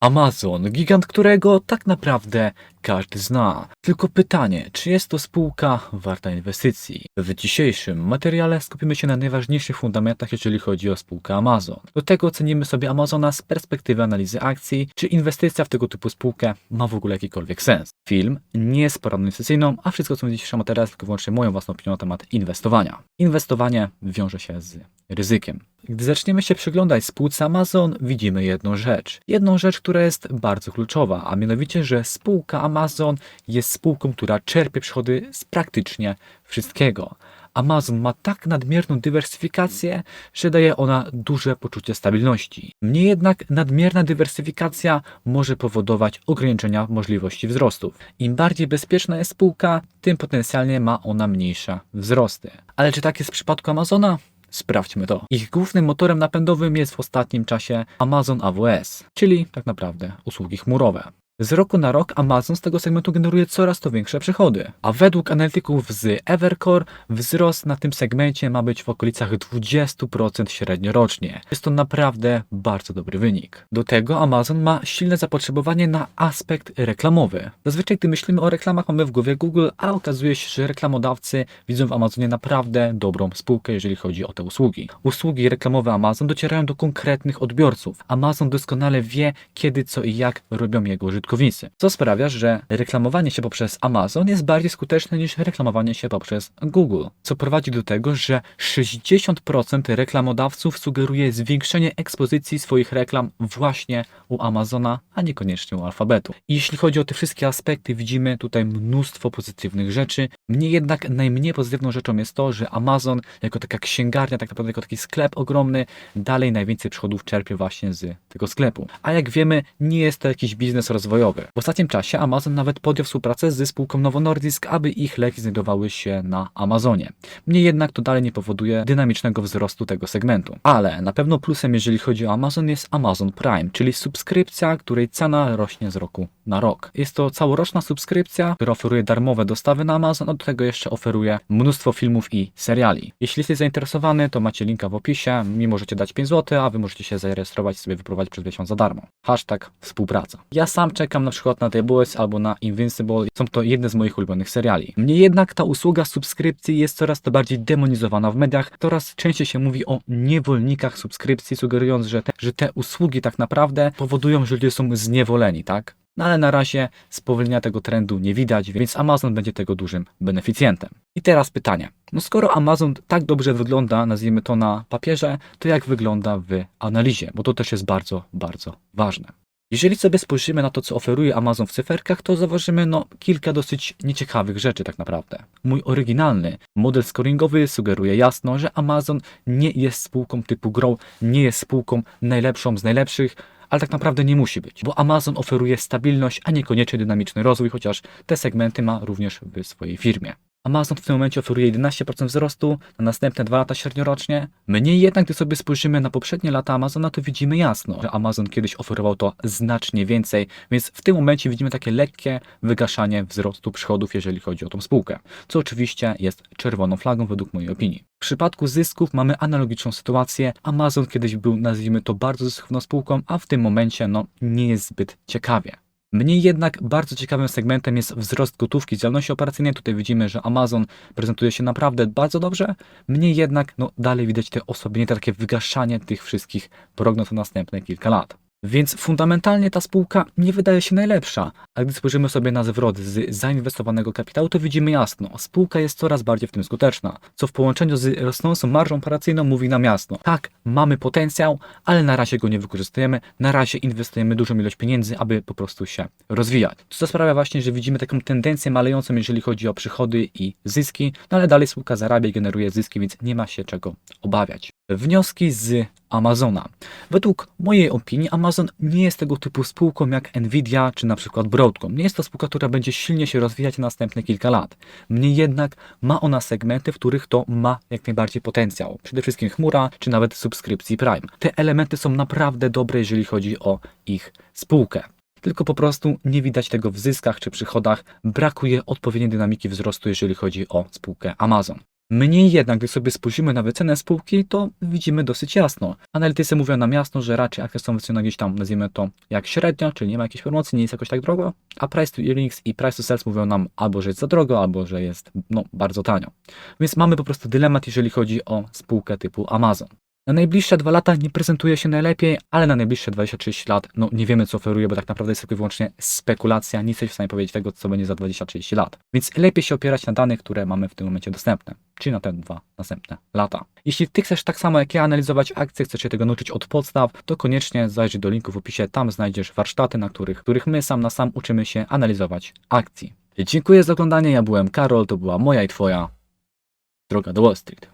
Amazon, gigant którego tak naprawdę każdy zna. Tylko pytanie, czy jest to spółka warta inwestycji? W dzisiejszym materiale skupimy się na najważniejszych fundamentach, jeżeli chodzi o spółkę Amazon. Do tego ocenimy sobie Amazona z perspektywy analizy akcji, czy inwestycja w tego typu spółkę ma w ogóle jakikolwiek sens. Film nie jest poradą inwestycyjną, a wszystko co w dzisiejszym materiale tylko wyłącznie moją własną opinią na temat inwestowania. Inwestowanie wiąże się z ryzykiem. Gdy zaczniemy się przyglądać spółce Amazon, widzimy jedną rzecz. Jedną rzecz, która jest bardzo kluczowa, a mianowicie, że spółka Amazon jest spółką, która czerpie przychody z praktycznie wszystkiego. Amazon ma tak nadmierną dywersyfikację, że daje ona duże poczucie stabilności. Mnie jednak nadmierna dywersyfikacja może powodować ograniczenia możliwości wzrostów. Im bardziej bezpieczna jest spółka, tym potencjalnie ma ona mniejsze wzrosty. Ale czy tak jest w przypadku Amazona? Sprawdźmy to. Ich głównym motorem napędowym jest w ostatnim czasie Amazon AWS, czyli tak naprawdę usługi chmurowe. Z roku na rok Amazon z tego segmentu generuje coraz to większe przychody, a według analityków z Evercore wzrost na tym segmencie ma być w okolicach 20% średnio rocznie. Jest to naprawdę bardzo dobry wynik. Do tego Amazon ma silne zapotrzebowanie na aspekt reklamowy. Zazwyczaj gdy myślimy o reklamach mamy w głowie Google, a okazuje się, że reklamodawcy widzą w Amazonie naprawdę dobrą spółkę, jeżeli chodzi o te usługi. Usługi reklamowe Amazon docierają do konkretnych odbiorców. Amazon doskonale wie, kiedy, co i jak robią jego użytkownicy użytkownicy. Co sprawia, że reklamowanie się poprzez Amazon jest bardziej skuteczne niż reklamowanie się poprzez Google. Co prowadzi do tego, że 60% reklamodawców sugeruje zwiększenie ekspozycji swoich reklam właśnie u Amazona, a niekoniecznie u alfabetu. I jeśli chodzi o te wszystkie aspekty, widzimy tutaj mnóstwo pozytywnych rzeczy. Mnie jednak najmniej pozytywną rzeczą jest to, że Amazon jako taka księgarnia, tak naprawdę jako taki sklep ogromny, dalej najwięcej przychodów czerpie właśnie z tego sklepu. A jak wiemy, nie jest to jakiś biznes rozwojowy. W ostatnim czasie Amazon nawet podjął współpracę z spółką Novo Nordisk, aby ich leki znajdowały się na Amazonie. Mnie jednak to dalej nie powoduje dynamicznego wzrostu tego segmentu. Ale na pewno plusem, jeżeli chodzi o Amazon, jest Amazon Prime, czyli subskrypcja, której cena rośnie z roku na rok. Jest to całoroczna subskrypcja, która oferuje darmowe dostawy na Amazon, a do tego jeszcze oferuje mnóstwo filmów i seriali. Jeśli jesteś zainteresowany, to macie linka w opisie. Mi możecie dać 5 zł, a wy możecie się zarejestrować i sobie wyprowadzić przez miesiąc za darmo. Hashtag współpraca. Ja sam czekam na przykład na The Boys albo na Invincible. Są to jedne z moich ulubionych seriali. Mnie jednak ta usługa subskrypcji jest coraz to bardziej demonizowana w mediach. Coraz częściej się mówi o niewolnikach subskrypcji, sugerując, że te, że te usługi tak naprawdę powodują, że ludzie są zniewoleni, tak? No ale na razie spowolnienia tego trendu nie widać, więc Amazon będzie tego dużym beneficjentem. I teraz pytanie. No skoro Amazon tak dobrze wygląda, nazwijmy to na papierze, to jak wygląda w analizie? Bo to też jest bardzo, bardzo ważne. Jeżeli sobie spojrzymy na to, co oferuje Amazon w cyferkach, to zauważymy no, kilka dosyć nieciekawych rzeczy tak naprawdę. Mój oryginalny model scoringowy sugeruje jasno, że Amazon nie jest spółką typu Grow, nie jest spółką najlepszą z najlepszych, ale tak naprawdę nie musi być, bo Amazon oferuje stabilność, a niekoniecznie dynamiczny rozwój, chociaż te segmenty ma również w swojej firmie. Amazon w tym momencie oferuje 11% wzrostu na następne 2 lata średniorocznie. Mniej jednak, gdy sobie spojrzymy na poprzednie lata Amazona, to widzimy jasno, że Amazon kiedyś oferował to znacznie więcej, więc w tym momencie widzimy takie lekkie wygaszanie wzrostu przychodów, jeżeli chodzi o tą spółkę, co oczywiście jest czerwoną flagą według mojej opinii. W przypadku zysków mamy analogiczną sytuację. Amazon kiedyś był, nazwijmy to, bardzo zyskowną spółką, a w tym momencie no, nie jest zbyt ciekawie. Mniej jednak bardzo ciekawym segmentem jest wzrost gotówki z działalności operacyjnej. Tutaj widzimy, że Amazon prezentuje się naprawdę bardzo dobrze. Mniej jednak no, dalej widać te osłabienie, takie wygaszanie tych wszystkich prognoz na następne kilka lat. Więc fundamentalnie ta spółka nie wydaje się najlepsza, a gdy spojrzymy sobie na zwrot z zainwestowanego kapitału, to widzimy jasno, spółka jest coraz bardziej w tym skuteczna, co w połączeniu z rosnącą marżą operacyjną mówi nam jasno, tak, mamy potencjał, ale na razie go nie wykorzystujemy, na razie inwestujemy dużą ilość pieniędzy, aby po prostu się rozwijać. Co sprawia właśnie, że widzimy taką tendencję malejącą, jeżeli chodzi o przychody i zyski, no ale dalej spółka zarabia i generuje zyski, więc nie ma się czego obawiać. Wnioski z Amazona. Według mojej opinii Amazon nie jest tego typu spółką jak Nvidia czy na przykład Broadcom. Nie jest to spółka, która będzie silnie się rozwijać następne kilka lat. Mniej jednak ma ona segmenty, w których to ma jak najbardziej potencjał. Przede wszystkim chmura czy nawet subskrypcji Prime. Te elementy są naprawdę dobre, jeżeli chodzi o ich spółkę tylko po prostu nie widać tego w zyskach czy przychodach, brakuje odpowiedniej dynamiki wzrostu, jeżeli chodzi o spółkę Amazon. Mniej jednak, gdy sobie spojrzymy na wycenę spółki, to widzimy dosyć jasno. Analitycy mówią nam jasno, że raczej akcje są wycenione gdzieś tam, nazwijmy to, jak średnio, czyli nie ma jakiejś promocji, nie jest jakoś tak drogo, a price to earnings i price to sales mówią nam albo, że jest za drogo, albo, że jest, no, bardzo tanio. Więc mamy po prostu dylemat, jeżeli chodzi o spółkę typu Amazon. Na najbliższe dwa lata nie prezentuje się najlepiej, ale na najbliższe 26 lat, no nie wiemy co oferuje, bo tak naprawdę jest tylko i wyłącznie spekulacja, nie jesteśmy w stanie powiedzieć tego, co będzie za 20-30 lat. Więc lepiej się opierać na danych, które mamy w tym momencie dostępne, czyli na te dwa następne lata. Jeśli ty chcesz tak samo jak ja analizować akcje, chcesz się tego nauczyć od podstaw, to koniecznie zajrzyj do linku w opisie, tam znajdziesz warsztaty, na których, których my sam na sam uczymy się analizować akcji. Dziękuję za oglądanie, ja byłem Karol, to była moja i twoja droga do Wall Street.